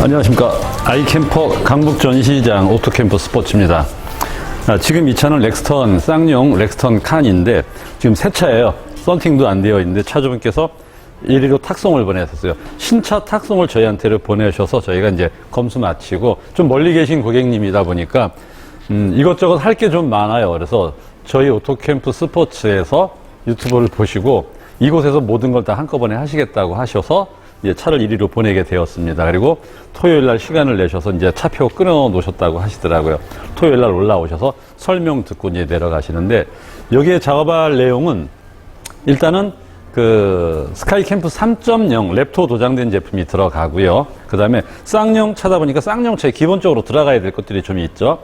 안녕하십니까. 아이캠퍼 강북 전시장 오토캠퍼 스포츠입니다. 아, 지금 이 차는 렉스턴 쌍용 렉스턴 칸인데 지금 새 차예요. 썬팅도 안 되어 있는데 차주분께서 1위로 탁송을 보내셨어요. 신차 탁송을 저희한테를 보내셔서 저희가 이제 검수 마치고 좀 멀리 계신 고객님이다 보니까 음, 이것저것 할 게 좀 많아요. 그래서 저희 오토캠프 스포츠에서 유튜브를 보시고 이곳에서 모든 걸 다 한꺼번에 하시겠다고 하셔서 이제 차를 1위로 보내게 되었습니다. 그리고 토요일 날 시간을 내셔서 이제 차표 끊어 놓으셨다고 하시더라고요. 토요일 날 올라오셔서 설명 듣고 이제 내려가시는데 여기에 작업할 내용은 일단은 그 스카이 캠프 3.0 랩토 도장된 제품이 들어가고요. 그 다음에 쌍용 차다 보니까 쌍용차에 기본적으로 들어가야 될 것들이 좀 있죠.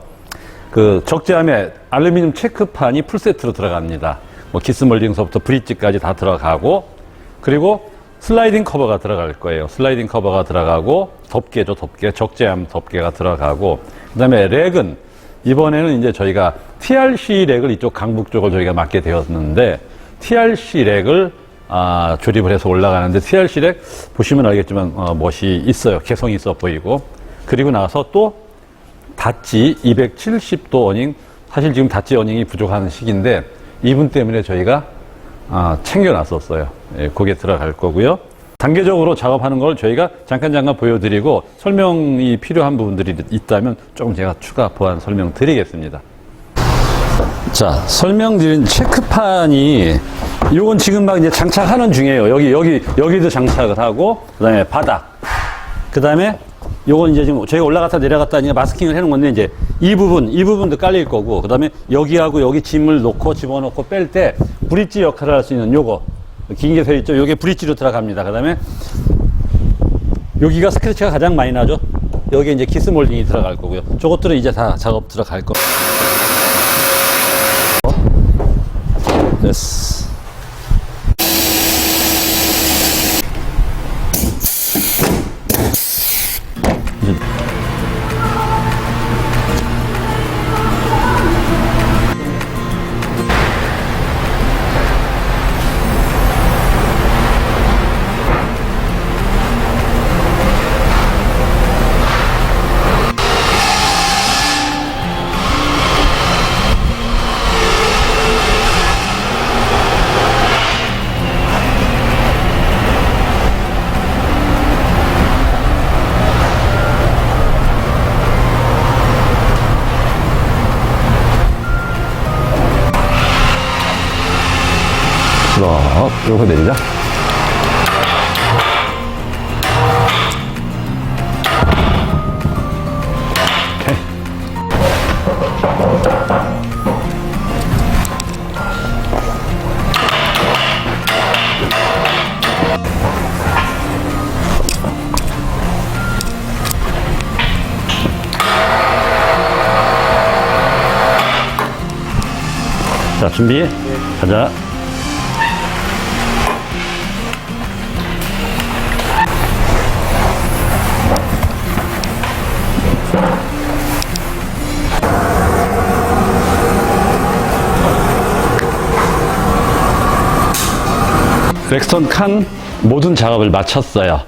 그 적재함에 알루미늄 체크판이 풀세트로 들어갑니다. 뭐 기스몰딩서부터 브릿지까지 다 들어가고 그리고 슬라이딩 커버가 들어갈 거예요. 슬라이딩 커버가 들어가고 덮개죠, 덮개. 적재함 덮개가 들어가고 그다음에 렉은 이번에는 이제 저희가 TRC 렉을 이쪽 강북 쪽을 저희가 맡게 되었는데 TRC 렉을 아, 조립을 해서 올라가는데 TRC 렉 보시면 알겠지만 어, 멋이 있어요. 개성이 있어 보이고 그리고 나서 또 다찌 270도 어닝 사실 지금 다찌 어닝이 부족한 시기인데 이분 때문에 저희가 아, 챙겨놨었어요. 예, 그게 들어갈 거고요. 단계적으로 작업하는 걸 저희가 잠깐 잠깐 보여드리고 설명이 필요한 부분들이 있다면 조금 제가 추가 보완 설명 드리겠습니다. 자, 설명드린 체크판이 이건 지금 막 이제 장착하는 중이에요. 여기 여기 여기도 장착을 하고 그다음에 바닥 그다음에 요건 이제 지금 저희가 올라갔다 내려갔다 하니까 마스킹을 해놓은 건데 이제 이 부분 이 부분도 깔릴 거고 그다음에 여기하고 여기 짐을 놓고 집어넣고 뺄 때 브릿지 역할을 할 수 있는 요거 긴 게 서 있죠. 요게 브릿지로 들어갑니다. 그 다음에 여기가 스크래치가 가장 많이 나죠. 여기 이제 기스 몰딩이 들어갈 거고요. 저것들은 이제 다 작업 들어갈 거. 됐어. 요거 내리자. 자, 준비. 가자. 렉스턴 칸 모든 작업을 마쳤어요.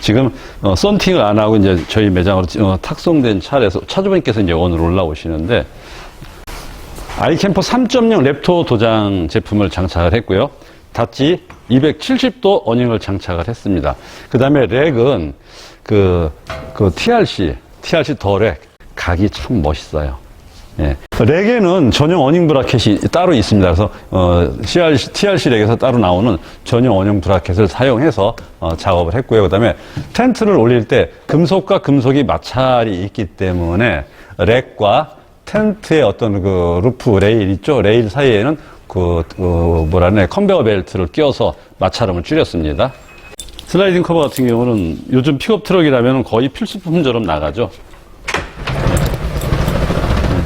지금 어, 썬팅을 안 하고 이제 저희 매장으로 어, 탁송된 차에서 차주분께서 이제 오늘 올라오시는데 아이캠퍼 3.0 랩토 도장 제품을 장착을 했고요. 다찌 270도 어닝을 장착을 했습니다. 그 다음에 렉은 그, 그 TRC, TRC 더렉 각이 참 멋있어요. 예. 렉에는 전용 어닝 브라켓이 따로 있습니다. 그래서 어, CRC, TRC 렉에서 따로 나오는 전용 어닝 브라켓을 사용해서 어, 작업을 했고요. 그다음에 텐트를 올릴 때 금속과 금속이 마찰이 있기 때문에 렉과 텐트의 어떤 그 루프 레일 있죠? 레일 사이에는 그, 그 뭐라 네 컨베어 벨트를 끼워서 마찰음을 줄였습니다. 슬라이딩 커버 같은 경우는 요즘 픽업 트럭이라면 거의 필수품처럼 나가죠.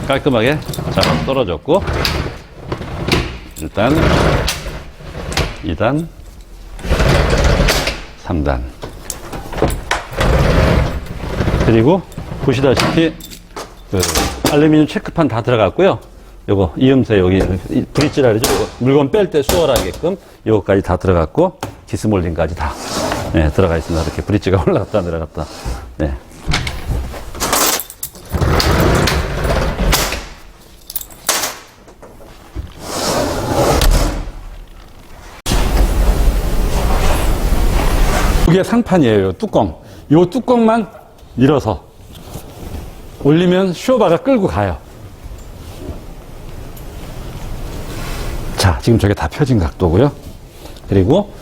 깔끔하게 작업 떨어졌고 일단 2단 3단 그리고 보시다시피 그 알루미늄 체크판 다 들어갔고요 요거 이음새 여기 이 브릿지라 그러죠. 요거 물건 뺄 때 수월하게끔 요거까지 다 들어갔고 기스몰딩까지 다 네, 들어가 있습니다. 이렇게 브릿지가 올라갔다 내려갔다. 네. 이게 상판이에요. 요 뚜껑. 요 뚜껑만 밀어서 올리면 쇼바가 끌고 가요. 자, 지금 저게 다 펴진 각도고요. 그리고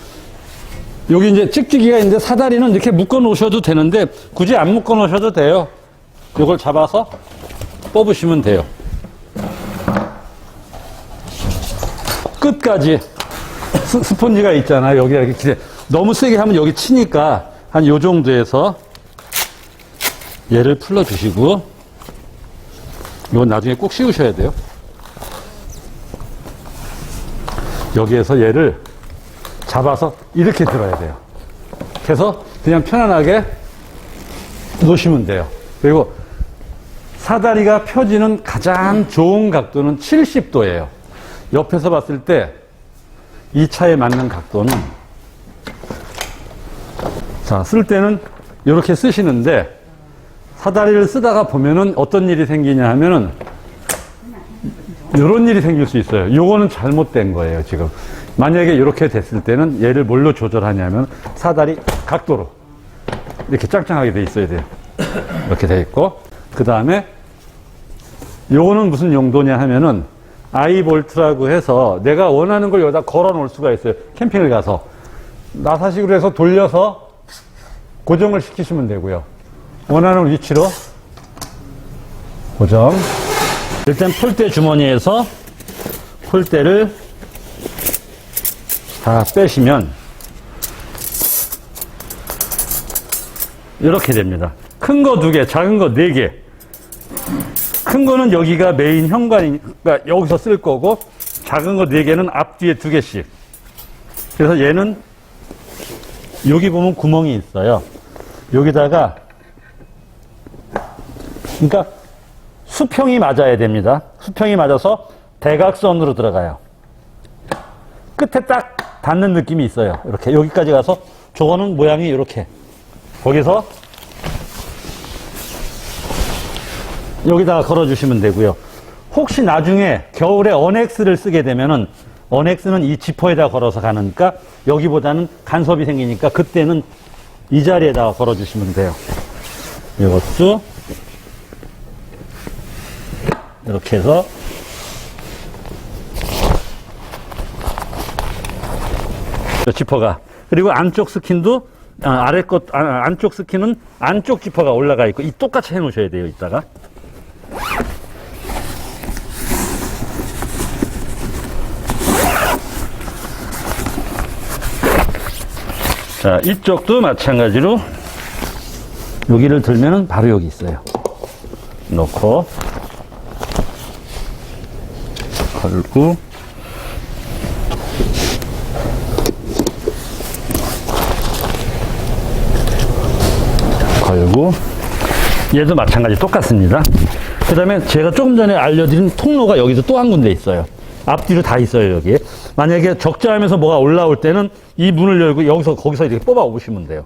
여기 이제 찍찍이가 있는데 사다리는 이렇게 묶어 놓으셔도 되는데 굳이 안 묶어 놓으셔도 돼요. 이걸 잡아서 뽑으시면 돼요. 끝까지 스, 스폰지가 있잖아요. 여기 이렇게 너무 세게 하면 여기 치니까 한 요 정도에서 얘를 풀러 주시고 이건 나중에 꼭 씌우셔야 돼요. 여기에서 얘를 잡아서 이렇게 들어야 돼요. 그래서 그냥 편안하게 놓으시면 돼요. 그리고 사다리가 펴지는 가장 좋은 각도는 70도예요. 옆에서 봤을 때 이 차에 맞는 각도는 자, 쓸 때는 이렇게 쓰시는데 사다리를 쓰다가 보면은 어떤 일이 생기냐 하면은 이런 일이 생길 수 있어요. 요거는 잘못된 거예요, 지금. 만약에 이렇게 됐을 때는 얘를 뭘로 조절하냐면 사다리 각도로 이렇게 짱짱하게 돼 있어야 돼요. 이렇게 돼 있고 그 다음에 요거는 무슨 용도냐 하면은 아이볼트라고 해서 내가 원하는 걸 여기다 걸어 놓을 수가 있어요. 캠핑을 가서 나사식으로 해서 돌려서 고정을 시키시면 되고요. 원하는 위치로 고정. 일단 폴대 주머니에서 폴대를 다 빼시면 이렇게 됩니다. 큰 거 두 개, 작은 거 네 개. 큰 거는 여기가 메인 현관이니까 여기서 쓸 거고 작은 거 네 개는 앞뒤에 두 개씩. 그래서 얘는 여기 보면 구멍이 있어요. 여기다가 그러니까 수평이 맞아야 됩니다. 수평이 맞아서 대각선으로 들어가요. 끝에 딱 닿는 느낌이 있어요. 이렇게 여기까지 가서 저거는 모양이 이렇게 거기서 여기다가 걸어주시면 되고요. 혹시 나중에 겨울에 어넥스를 쓰게 되면은 어넥스는 이 지퍼에다 걸어서 가니까 여기보다는 간섭이 생기니까 그때는 이 자리에다가 걸어주시면 돼요. 이것도 이렇게 해서 저 지퍼가. 그리고 안쪽 스킨도 아, 아래 것 아, 안쪽 스킨은 안쪽 지퍼가 올라가 있고 이 똑같이 해 놓으셔야 돼요 이따가 자 이쪽도 마찬가지로 여기를 들면은 바로 여기 있어요 놓고 걸고 걸고 얘도 마찬가지 똑같습니다. 그 다음에 제가 조금 전에 알려드린 통로가 여기서 또 한 군데 있어요. 앞뒤로 다 있어요, 여기에. 만약에 적재하면서 뭐가 올라올 때는 이 문을 열고 여기서 거기서 이렇게 뽑아 오시면 돼요.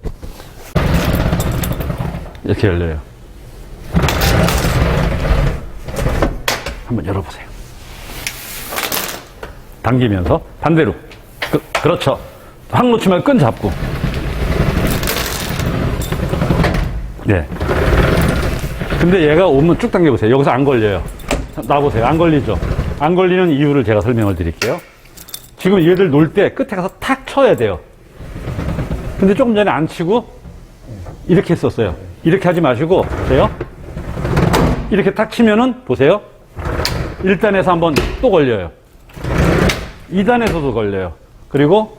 이렇게 열려요. 한번 열어보세요. 당기면서 반대로. 그, 그렇죠. 확 놓치면 끈 잡고. 네. 근데 얘가 오면 쭉 당겨보세요. 여기서 안 걸려요. 놔보세요. 안 걸리죠? 안 걸리는 이유를 제가 설명을 드릴게요. 지금 얘를 놓을 때 끝에 가서 탁 쳐야 돼요. 근데 조금 전에 안 치고 이렇게 했었어요. 이렇게 하지 마시고, 보세요. 이렇게 탁 치면은, 보세요. 1단에서 한번 또 걸려요. 2단에서도 걸려요. 그리고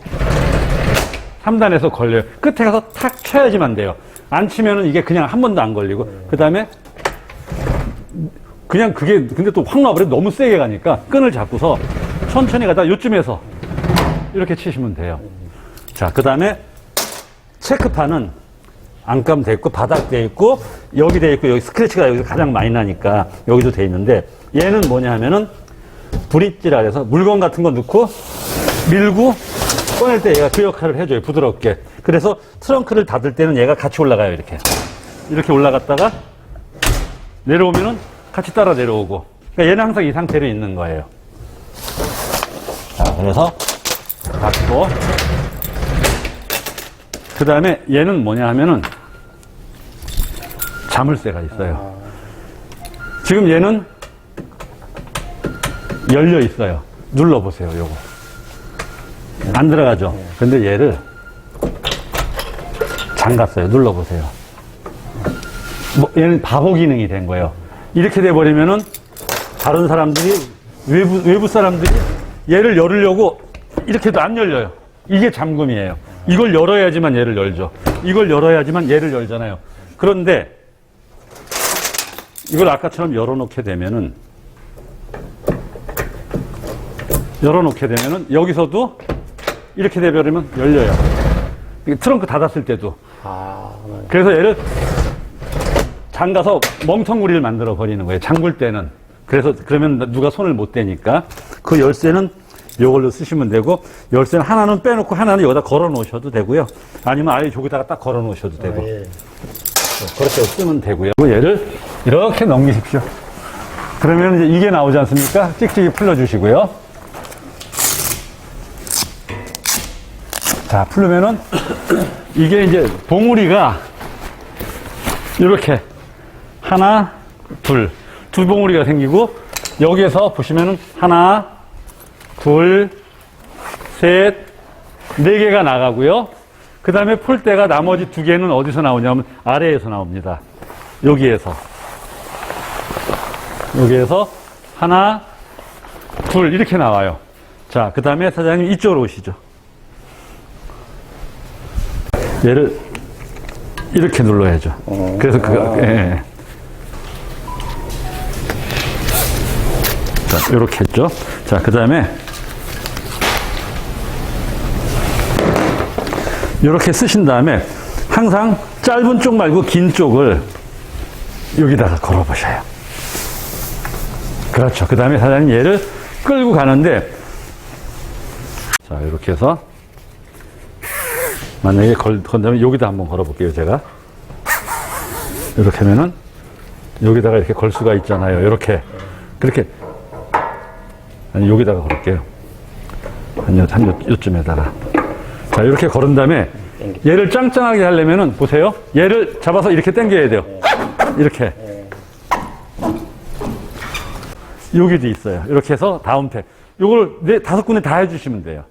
3단에서 걸려요. 끝에 가서 탁 쳐야지만 돼요. 안 치면은 이게 그냥 한 번도 안 걸리고, 그 다음에 그냥 그게 근데 또 확 놔버려 너무 세게 가니까 끈을 잡고서 천천히 가다 요쯤에서 이렇게 치시면 돼요. 자, 그 다음에 체크판은 안감 돼 있고 바닥 돼 있고 여기 돼 있고 여기 스크래치가 여기서 가장 많이 나니까 여기도 돼 있는데 얘는 뭐냐 하면은 브릿지라 해서 물건 같은 거 넣고 밀고 꺼낼 때 얘가 그 역할을 해줘요. 부드럽게. 그래서 트렁크를 닫을 때는 얘가 같이 올라가요. 이렇게. 이렇게 올라갔다가 내려오면은 같이 따라 내려오고. 그러니까 얘는 항상 이 상태로 있는 거예요. 자, 그래서 닫고. 그 다음에 얘는 뭐냐 하면은 자물쇠가 있어요. 지금 얘는 열려 있어요. 눌러보세요, 요거. 안 들어가죠? 근데 얘를 잠갔어요. 눌러보세요. 뭐, 얘는 바보 기능이 된 거예요. 이렇게 돼버리면은 다른 사람들이, 외부, 외부 사람들이 얘를 열으려고 이렇게도 안 열려요. 이게 잠금이에요. 이걸 열어야지만 얘를 열죠. 이걸 열어야지만 얘를 열잖아요. 그런데 이걸 아까처럼 열어놓게 되면은 열어놓게 되면은 여기서도 이렇게 돼버리면 열려요. 트렁크 닫았을 때도. 아, 네. 그래서 얘를 잠가서 멍텅구리를 만들어 버리는 거예요. 잠글 때는. 그래서 그러면 누가 손을 못 대니까 그 열쇠는 이걸로 쓰시면 되고 열쇠는 하나는 빼놓고 하나는 여기다 걸어 놓으셔도 되고요. 아니면 아예 저기다가 딱 걸어 놓으셔도 되고 아, 예. 그렇게 쓰면 되고요. 그리고 얘를 이렇게 넘기십시오. 그러면 이제 이게 나오지 않습니까? 찍찍이 풀어주시고요. 자, 풀으면은 이게 이제 봉우리가 이렇게 하나, 둘, 두 봉우리가 생기고 여기에서 보시면은 하나, 둘, 셋, 네 개가 나가고요. 그 다음에 폴대가 나머지 두 개는 어디서 나오냐면 아래에서 나옵니다. 여기에서. 여기에서 하나, 둘, 이렇게 나와요. 자, 그 다음에 사장님 이쪽으로 오시죠. 얘를 이렇게 눌러야죠. 그래서 그거, 예, 자, 이렇게 했죠. 자, 그 다음에 이렇게 쓰신 다음에 항상 짧은 쪽 말고 긴 쪽을 여기다가 걸어 보셔요. 그렇죠. 그 다음에 사장님 얘를 끌고 가는데 자, 이렇게 해서 만약에 걸, 건다면 여기다 한번 걸어 볼게요, 제가. 이렇게 하면은 여기다가 이렇게 걸 수가 있잖아요. 이렇게. 그렇게. 아니, 여기다가 걸을게요. 한, 요, 한 요, 요쯤에다가. 자, 이렇게 걸은 다음에 얘를 짱짱하게 하려면은 보세요. 얘를 잡아서 이렇게 당겨야 돼요. 이렇게. 여기도 있어요. 이렇게 해서 다음 팩. 요걸 네, 다섯 군데 다 해주시면 돼요.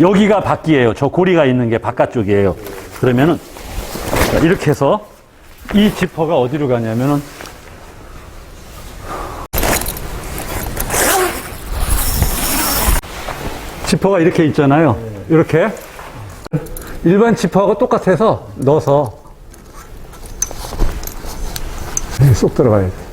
여기가 바퀴예요. 저 고리가 있는 게 바깥쪽이에요. 그러면은 자, 이렇게 해서 이 지퍼가 어디로 가냐면은 지퍼가 이렇게 있잖아요. 이렇게 일반 지퍼하고 똑같아서 넣어서 여기 쏙 들어가야 돼.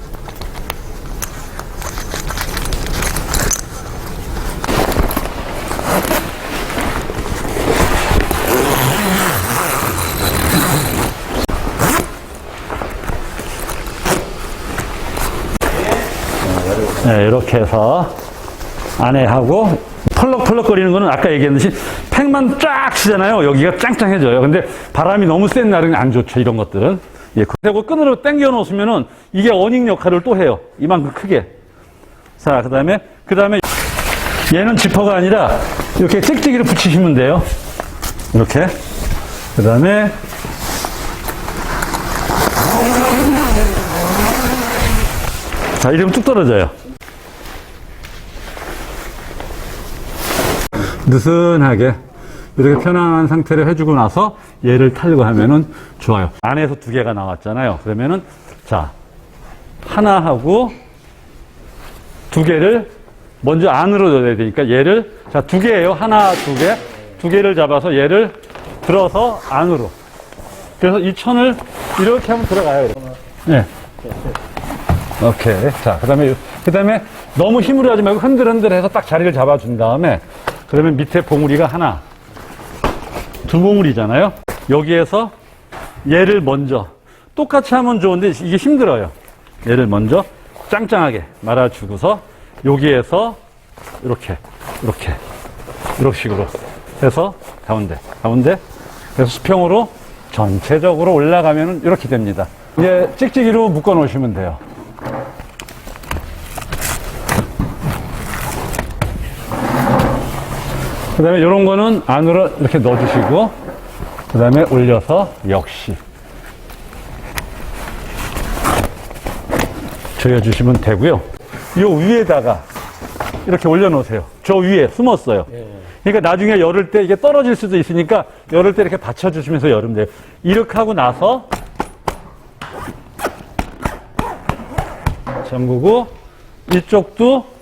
네, 이렇게 해서 안에 하고 펄럭펄럭 거리는 거는 아까 얘기했듯이 팩만 쫙 치잖아요. 여기가 짱짱해져요. 근데 바람이 너무 센 날은 안 좋죠. 이런 것들은. 예, 그리고 끈으로 당겨 놓으시면은 이게 어닝 역할을 또 해요. 이만큼 크게. 자, 그 다음에, 그 다음에 얘는 지퍼가 아니라 이렇게 찍찍이를 붙이시면 돼요. 이렇게. 그 다음에 자, 이러면 뚝 떨어져요. 느슨하게 이렇게 편안한 상태를 해주고 나서 얘를 탈거하면은 좋아요. 안에서 두 개가 나왔잖아요. 그러면은 자 하나 하고 두 개를 먼저 안으로 넣어야 되니까 얘를 자 두 개예요. 하나 두 개, 두 개를 잡아서 얘를 들어서 안으로. 그래서 이 천을 이렇게 하면 들어가요. 네. 오케이. 자, 그 다음에, 그 다음에 너무 힘으로 하지 말고 흔들흔들 해서 딱 자리를 잡아준 다음에 그러면 밑에 봉우리가 하나, 두 봉우리잖아요. 여기에서 얘를 먼저 똑같이 하면 좋은데 이게 힘들어요. 얘를 먼저 짱짱하게 말아주고서 여기에서 이렇게, 이렇게, 이런 식으로 해서 가운데, 가운데, 그래서 수평으로 전체적으로 올라가면 이렇게 됩니다. 이제 찍찍이로 묶어 놓으시면 돼요. 그 다음에 이런 거는 안으로 이렇게 넣어주시고, 그 다음에 올려서 역시 조여주시면 되고요. 요 위에다가 이렇게 올려놓으세요. 저 위에 숨었어요. 그러니까 나중에 열을 때 이게 떨어질 수도 있으니까 열을 때 이렇게 받쳐주시면서 열으면 돼요. 이렇게 하고 나서 잠그고 이쪽도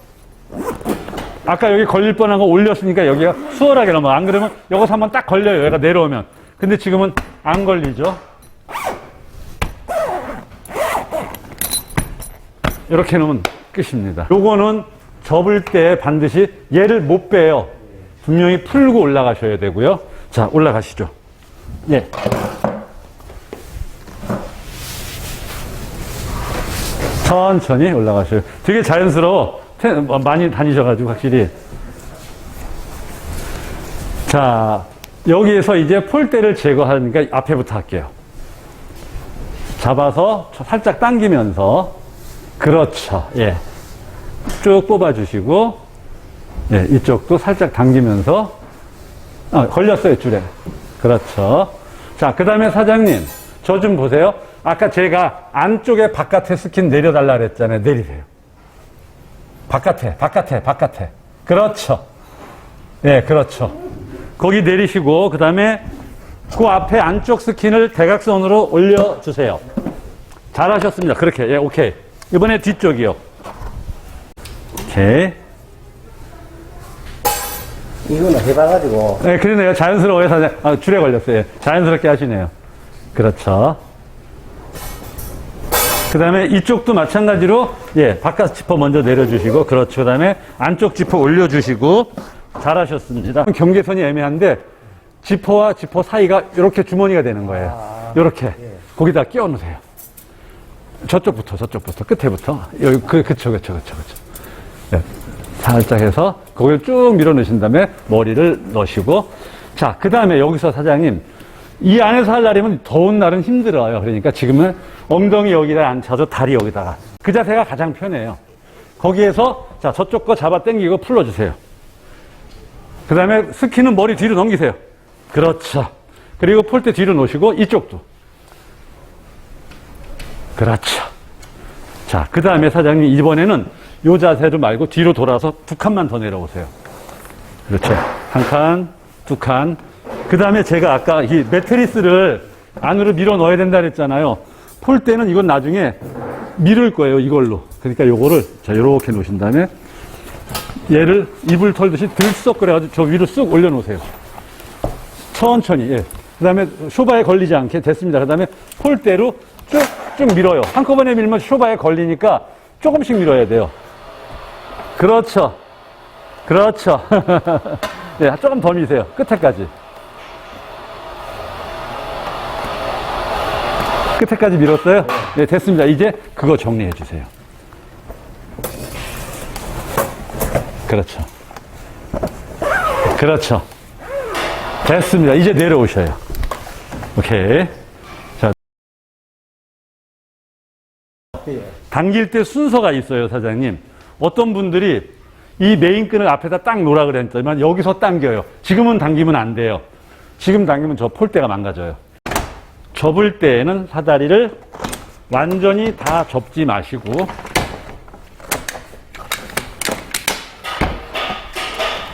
아까 여기 걸릴 뻔한 거 올렸으니까 여기가 수월하게 넘어. 안 그러면 여기서 한번 딱 걸려요. 얘가 내려오면. 근데 지금은 안 걸리죠. 이렇게 놓으면 끝입니다. 요거는 접을 때 반드시 얘를 못 빼요. 분명히 풀고 올라가셔야 되고요. 자, 올라가시죠. 예. 천천히 올라가셔요. 되게 자연스러워. 태- 어, 많이 다니셔가지고 확실히. 자, 여기에서 이제 폴대를 제거하니까 앞에부터 할게요. 잡아서 살짝 당기면서 그렇죠. 예. 쭉 뽑아주시고, 예, 이쪽도 살짝 당기면서, 아, 걸렸어요, 줄에. 그렇죠. 자, 그 다음에 사장님, 저 좀 보세요. 아까 제가 안쪽에 바깥에 스킨 내려달라 그랬잖아요. 내리세요. 바깥에, 바깥에, 바깥에. 그렇죠. 예, 그렇죠. 거기 내리시고, 그 다음에 그 앞에 안쪽 스킨을 대각선으로 올려주세요. 잘하셨습니다. 그렇게. 예, 오케이. 이번에 뒤쪽이요. 오케이. 이거는 해봐가지고 네, 그러네요. 자연스러워요, 사장. 아, 줄에 걸렸어요. 예, 자연스럽게 하시네요. 그렇죠. 그 다음에 이쪽도 마찬가지로, 예, 바깥 지퍼 먼저 내려주시고, 그렇죠. 그 다음에 안쪽 지퍼 올려주시고, 잘하셨습니다. 경계선이 애매한데, 지퍼와 지퍼 사이가 이렇게 주머니가 되는 거예요. 이렇게. 거기다 끼워 놓으세요. 저쪽부터, 저쪽부터, 끝에부터. 여기, 그, 그쵸, 그쵸, 그쵸, 그쵸. 네. 살짝 해서 거기를 쭉 밀어 넣으신 다음에 머리를 넣으시고 자, 그 다음에 여기서 사장님 이 안에서 할 날이면 더운 날은 힘들어요. 그러니까 지금은 엉덩이 여기다 앉혀서 다리 여기다가 그 자세가 가장 편해요. 거기에서 자, 저쪽 거 잡아 당기고 풀어주세요. 그 다음에 스키는 머리 뒤로 넘기세요. 그렇죠. 그리고 폴대 뒤로 놓으시고 이쪽도. 그렇죠. 자, 그 다음에 사장님 이번에는 요 자세로 말고 뒤로 돌아서 두 칸만 더 내려오세요. 그렇죠. 한 칸, 두 칸. 그 다음에 제가 아까 이 매트리스를 안으로 밀어 넣어야 된다 그랬잖아요. 폴 때는 이건 나중에 밀을 거예요, 이걸로. 그러니까 요거를 자, 요렇게 놓으신 다음에 얘를 이불 털듯이 들썩 그래가지고 저 위로 쑥 올려놓으세요. 천천히, 예. 그 다음에 쇼바에 걸리지 않게 됐습니다. 그 다음에 폴대로 쭉쭉 밀어요. 한꺼번에 밀면 쇼바에 걸리니까 조금씩 밀어야 돼요. 그렇죠. 그렇죠. 네, 조금 더 미세요. 끝에까지. 끝에까지 밀었어요? 네, 됐습니다. 이제 그거 정리해 주세요. 그렇죠. 그렇죠. 됐습니다. 이제 내려오셔요. 오케이. 자. 당길 때 순서가 있어요, 사장님. 어떤 분들이 이 메인끈을 앞에다 딱 놓으라 그랬지만 여기서 당겨요. 지금은 당기면 안 돼요. 지금 당기면 저 폴대가 망가져요. 접을 때에는 사다리를 완전히 다 접지 마시고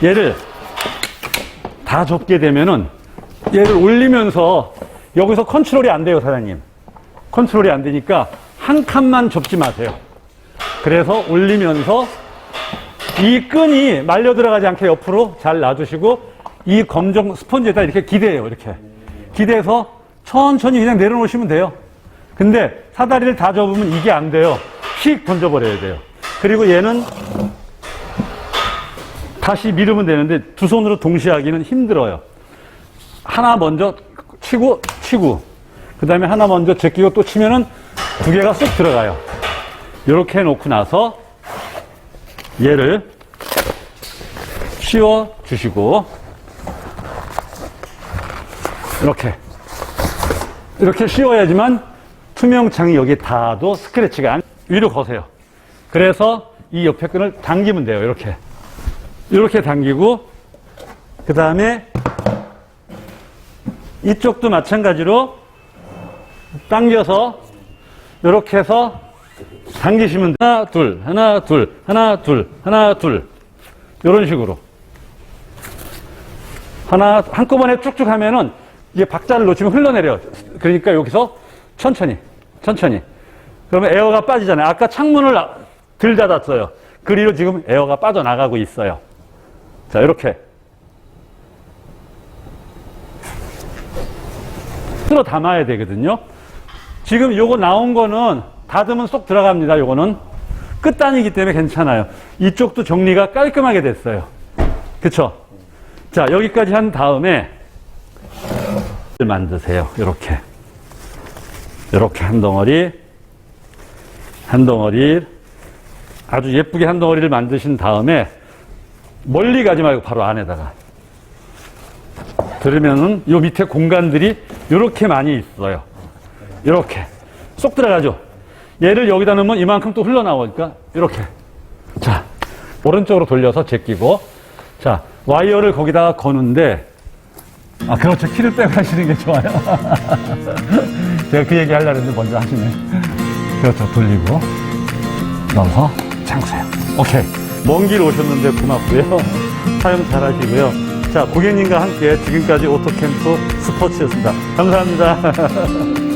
얘를 다 접게 되면은 얘를 올리면서 여기서 컨트롤이 안 돼요, 사장님. 컨트롤이 안 되니까 한 칸만 접지 마세요. 그래서 올리면서 이 끈이 말려 들어가지 않게 옆으로 잘 놔두시고 이 검정 스펀지에다 이렇게 기대요, 이렇게. 기대서 천천히 그냥 내려놓으시면 돼요. 근데 사다리를 다 접으면 이게 안 돼요. 휙 던져버려야 돼요. 그리고 얘는 다시 밀으면 되는데 두 손으로 동시에 하기는 힘들어요. 하나 먼저 치고 치고 그 다음에 하나 먼저 제끼고 또 치면은 두 개가 쏙 들어가요. 이렇게 해놓고 나서 얘를 씌워 주시고 이렇게 이렇게 씌워야지만 투명창이 여기 닿아도 스크래치가 안 위로 거세요. 그래서 이 옆에 끈을 당기면 돼요. 이렇게 이렇게 당기고 그 다음에 이쪽도 마찬가지로 당겨서 이렇게 해서 당기시면 돼요. 하나 둘 하나 둘 하나 둘 하나 둘 이런 식으로 하나 한꺼번에 쭉쭉 하면은 이게 박자를 놓치면 흘러내려. 그러니까 여기서 천천히, 천천히. 그러면 에어가 빠지잖아요. 아까 창문을 아- 들 닫았어요. 그리로 지금 에어가 빠져나가고 있어요. 자, 이렇게. 틀어 담아야 되거든요. 지금 요거 나온 거는 닫으면 쏙 들어갑니다. 요거는 끝단이기 때문에 괜찮아요. 이쪽도 정리가 깔끔하게 됐어요. 그쵸? 자, 여기까지 한 다음에 만드세요. 이렇게. 이렇게 한 덩어리, 한 덩어리, 아주 예쁘게 한 덩어리를 만드신 다음에 멀리 가지 말고 바로 안에다가. 들으면은 요 밑에 공간들이 이렇게 많이 있어요. 이렇게. 쏙 들어가죠. 얘를 여기다 넣으면 이만큼 또 흘러나오니까 이렇게. 자, 오른쪽으로 돌려서 제끼고 자, 와이어를 거기다가 거는데 아, 그렇죠. 키를 빼고 하시는 게 좋아요. 제가 그 얘기 하려고 했는데 먼저 하시네. 그렇죠. 돌리고 넣어서 잠그세요. 오케이. 먼 길 오셨는데 고맙고요. 사용 잘 하시고요. 자, 고객님과 함께 지금까지 오토캠프 스포츠였습니다. 감사합니다.